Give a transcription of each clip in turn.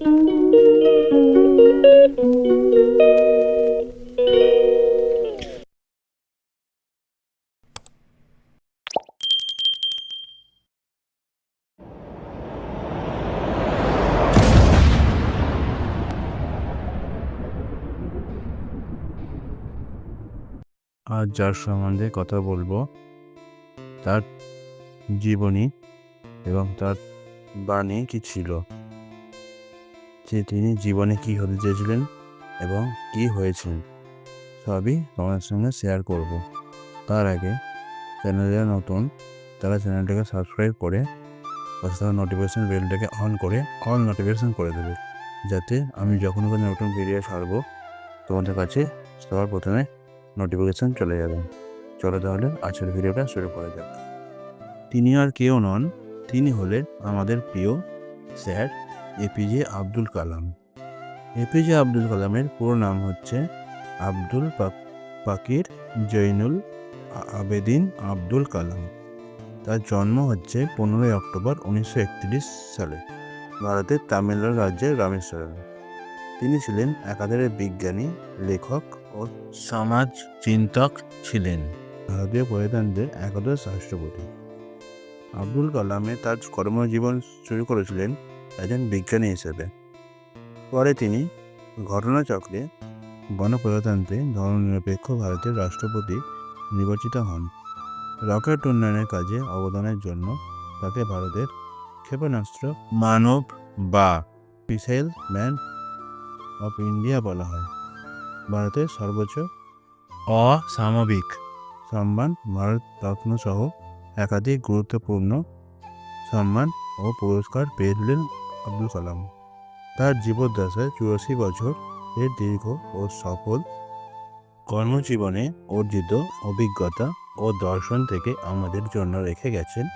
আজ যার সম্বন্ধে কথা বলব তার জীবনী এবং তার বাণী কি ছিল? যে তিনি জীবনে কি হতে চেয়েছিলেন এবং কি হয়েছেন, সবই তোমার সঙ্গে শেয়ার করব। তার আগে চ্যানেলে নতুন, তারা চ্যানেলটাকে সাবস্ক্রাইব করে পাশে নোটিফিকেশান বেলটাকে অন করে অল নোটিফিকেশান করে দেবে, যাতে আমি যখন কোনো নতুন ভিডিও ছাড়বো, তোমাদের কাছে সবার প্রথমে নোটিফিকেশান চলে যাবে। চলো তাহলে আজকের ভিডিওটা শুরু করা যাক। তিনি আর কেউ নন, তিনি হলেন আমাদের প্রিয় sir APJ Abdul Kalam APJ Abdul কালামের পুরো নাম হচ্ছে আব্দুল পাক- পাকির জৈনুল আবেদিন আব্দুল কালাম। তার জন্ম হচ্ছে পনেরোই অক্টোবর উনিশশো একত্রিশ সালে। ভারতের তামিলনাড়ু রাজ্যের রামেশ্বরম। তিনি ছিলেন একাধারে বিজ্ঞানী, লেখক ও সমাজ চিন্তক ছিলেন। ভারতীয় প্রজাতন্ত্রের একাদশ রাষ্ট্রপতি। আব্দুল কালামে তার কর্মজীবন শুরু করেছিলেন একজন বিজ্ঞানী হিসেবে। পরে তিনি ঘটনাচক্রে গণপ্রজাতন্ত্রে ধর্মনিরপেক্ষ ভারতের রাষ্ট্রপতি নির্বাচিত হন। রকেট উন্নয়নের কাজে অবদানের জন্য তাকে ভারতের ক্ষেপণাস্ত্র মানব বা মিসাইল ম্যান অফ ইন্ডিয়া বলা হয়। ভারতের সর্বোচ্চ অসামবিক সম্মান, ভারত রত্ন সহ একাধিক গুরুত্বপূর্ণ সম্মান ও পুরস্কার পেয়েছিলেন আব্দুল কালাম তার জীবদ্দশায় চুরাশি বছর এর দীর্ঘ ও সফল কর্মজীবনে অর্জিত অভিজ্ঞতা ও দর্শন থেকে আমাদের জন্য রেখে গেছেন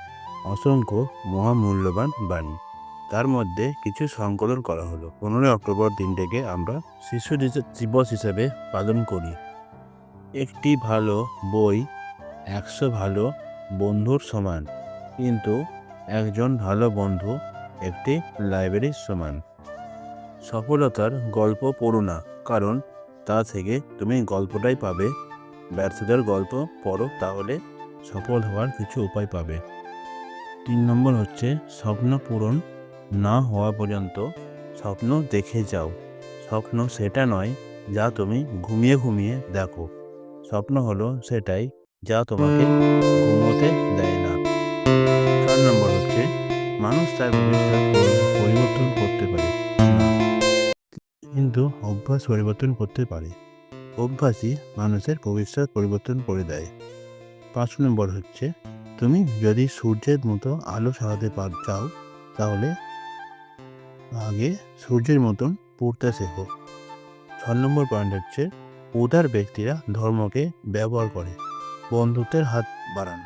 অসংখ্য মহামূল্যবান বাণী। তার মধ্যে কিছু সংকলন করা হলো। পনেরোই অক্টোবর দিনটাকে আমরা শিশু দিবস হিসেবে পালন করি। একটি ভালো বই, একশো ভালো বন্ধুর সমান। কিন্তু একজন ভালো বন্ধু একটি লাইব্রেরির সমান। সফলতার গল্প পড়ো না, কারণ তা থেকে তুমি গল্পটাই পাবে। ব্যর্থতার গল্প পড়ো, তাহলে সফল হওয়ার কিছু উপায় পাবে। তিন নম্বর হচ্ছে স্বপ্ন পূরণ না হওয়া পর্যন্ত স্বপ্ন দেখে যাও। স্বপ্ন সেটা নয় যা তুমি ঘুমিয়ে ঘুমিয়ে দেখো। স্বপ্ন হলো সেটাই যা তোমাকে ঘুমোতে দেয়। মানুষ তার ভবিষ্যৎ পরিবর্তন করতে পারে। কিন্তু অভ্যাস পরিবর্তন করতে পারে। অভ্যাসই মানুষের ভবিষ্যৎ পরিবর্তন করে দেয়। পাঁচ নম্বর হচ্ছে, তুমি যদি সূর্যের মতো আলো ছড়াতে পার, চাও, তাহলে আগে সূর্যের মতন পড়তে শেখো। ছ নম্বর পয়েন্ট হচ্ছে, উদার ব্যক্তিরা ধর্মকে ব্যবহার করে। বন্ধুত্বের হাত বাড়ান।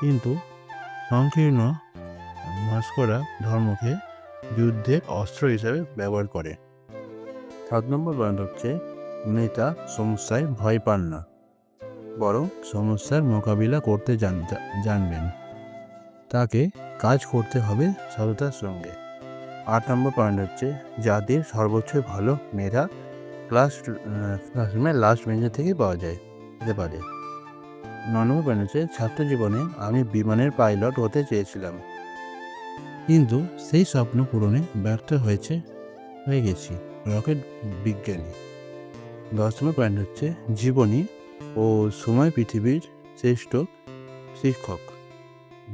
কিন্তু সংকীর্ণ মস্করা ধর্মকে যুদ্ধের অস্ত্র হিসেবে ব্যবহার করে। সাত নম্বর পয়েন্ট হচ্ছে, নেতা সমস্যায় ভয় পান না, বরং সমস্যার মোকাবিলা করতে জান জানবেন। তাকে কাজ করতে হবে সততার সঙ্গে। আট নম্বর পয়েন্ট হচ্ছে, জাতির সর্বোচ্চ ভালো মেধা ক্লাস ক্লাসরুমের লাস্ট বেঞ্চের থেকেই পাওয়া যায় যেতে পারে। ন নম্বর পয়েন্ট হচ্ছে, ছাত্র জীবনে আমি বিমানের পাইলট হতে চেয়েছিলাম। কিন্তু সেই স্বপ্ন পূরণে ব্যর্থ হয়েছে, হয়ে গেছি। রকেট বিজ্ঞানী। দশ নম্বর পয়েন্ট হচ্ছে জীবনী ও সময় পৃথিবীর শ্রেষ্ঠ শিক্ষক।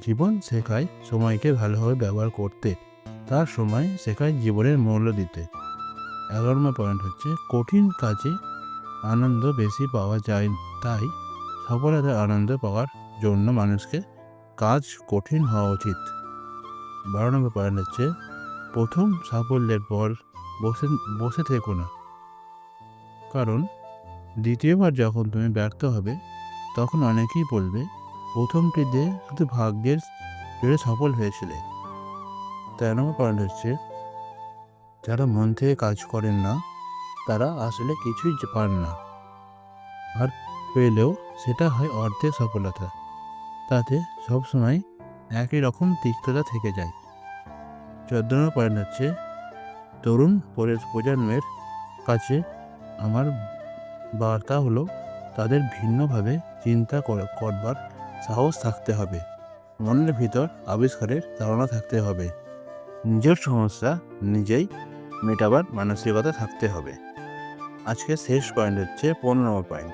জীবন শেখায় সময়কে ভালোভাবে ব্যবহার করতে, তার সময় শেখায় জীবনের মূল্য দিতে। এগারো পয়েন্ট হচ্ছে কঠিন কাজে আনন্দ বেশি পাওয়া যায়, তাই সফলতার আনন্দ পাওয়ার জন্য মানুষকে কাজ কঠিন হওয়া উচিত। বারো নম্বর পয়েন্ট হচ্ছে প্রথম সাফল্যের পর বসে বসে থেকো না। কারণ দ্বিতীয়বার যখন তুমি ব্যর্থ হবে, তখন অনেকেই বলবে প্রথমটিতে শুধু ভাগ্যের জোরে সফল হয়েছিলে। তেরো নম্বর পয়েন্ট হচ্ছে, যারা মন থেকে কাজ করেন না, তারা আসলে কিছুই পান না। আর পেলেও সেটা হয় অর্ধেক সফলতা। তাতে সবসময় একই রকম তিক্ততা থেকে যায়। চোদ্দ নম্বর পয়েন্ট হচ্ছে, তরুণ পরে- প্রজন্মের কাছে আমার বার্তা হলো, তাদের ভিন্নভাবে চিন্তা কর- করবার সাহস থাকতে হবে। মনের ভিতর আবিষ্কারের ধারণা থাকতে হবে। নিজের সমস্যা নিজেই মেটাবার মানসিকতা থাকতে হবে। আজকে শেষ পয়েন্ট হচ্ছে পনেরো নম্বর পয়েন্ট।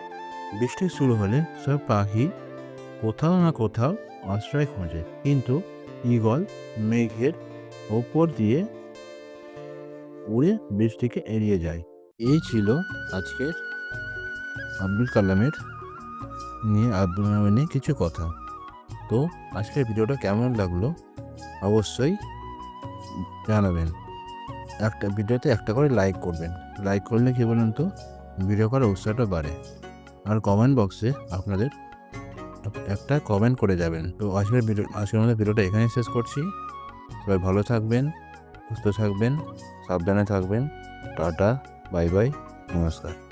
বৃষ্টি শুরু হলে সব পাখি কোথাও না কোথাও আশ্রয় খোঁজে। কিন্তু ঈগল মেঘের ওপর দিয়ে উড়ে বৃষ্টিকে এড়িয়ে যায়। এই ছিল আজকের আব্দুল কালামের নিয়ে আব্দুল কালামের নিয়ে কিছু কথা। তো আজকের ভিডিওটা কেমন লাগল অবশ্যই জানাবেন। একটা ভিডিওতে একটা করে লাইক করবেন। লাইক করলে কী বলুন তো? ভিডিও করার উৎসাহটা বাড়ে। আর কমেন্ট বক্সে আপনাদের একটা কমেন্ট করে যাবেন। তো আজকের ভিডিও আজকের মধ্যে ভিডিওটা এখানেই শেষ করছি। সবাই ভালো থাকবেন, সুস্থ থাকবেন, সাবধানে থাকবেন। টাটা, বাই বাই, নমস্কার।